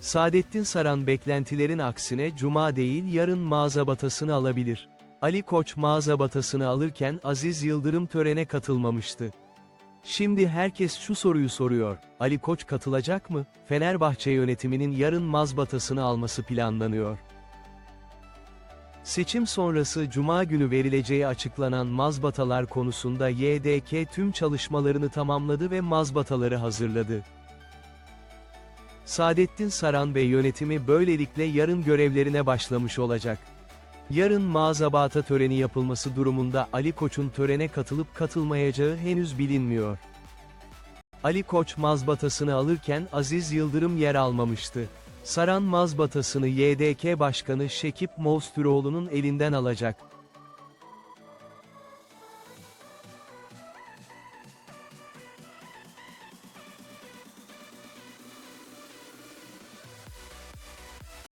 Saadettin Saran beklentilerin aksine cuma değil yarın mağaza batasını alabilir. Ali Koç mağaza batasını alırken Aziz Yıldırım törene katılmamıştı. Şimdi herkes şu soruyu soruyor, Ali Koç katılacak mı? Fenerbahçe yönetiminin yarın mazbatasını alması planlanıyor. Seçim sonrası Cuma günü verileceği açıklanan mazbatalar konusunda YDK tüm çalışmalarını tamamladı ve mazbataları hazırladı. Saadettin Saran ve yönetimi böylelikle yarın görevlerine başlamış olacak. Yarın mağazabata töreni yapılması durumunda Ali Koç'un törene katılıp katılmayacağı henüz bilinmiyor. Ali Koç mazbatasını alırken Aziz Yıldırım yer almamıştı. Saran mazbatasını YDK Başkanı Şekip Mostüroğlu'nun elinden alacak.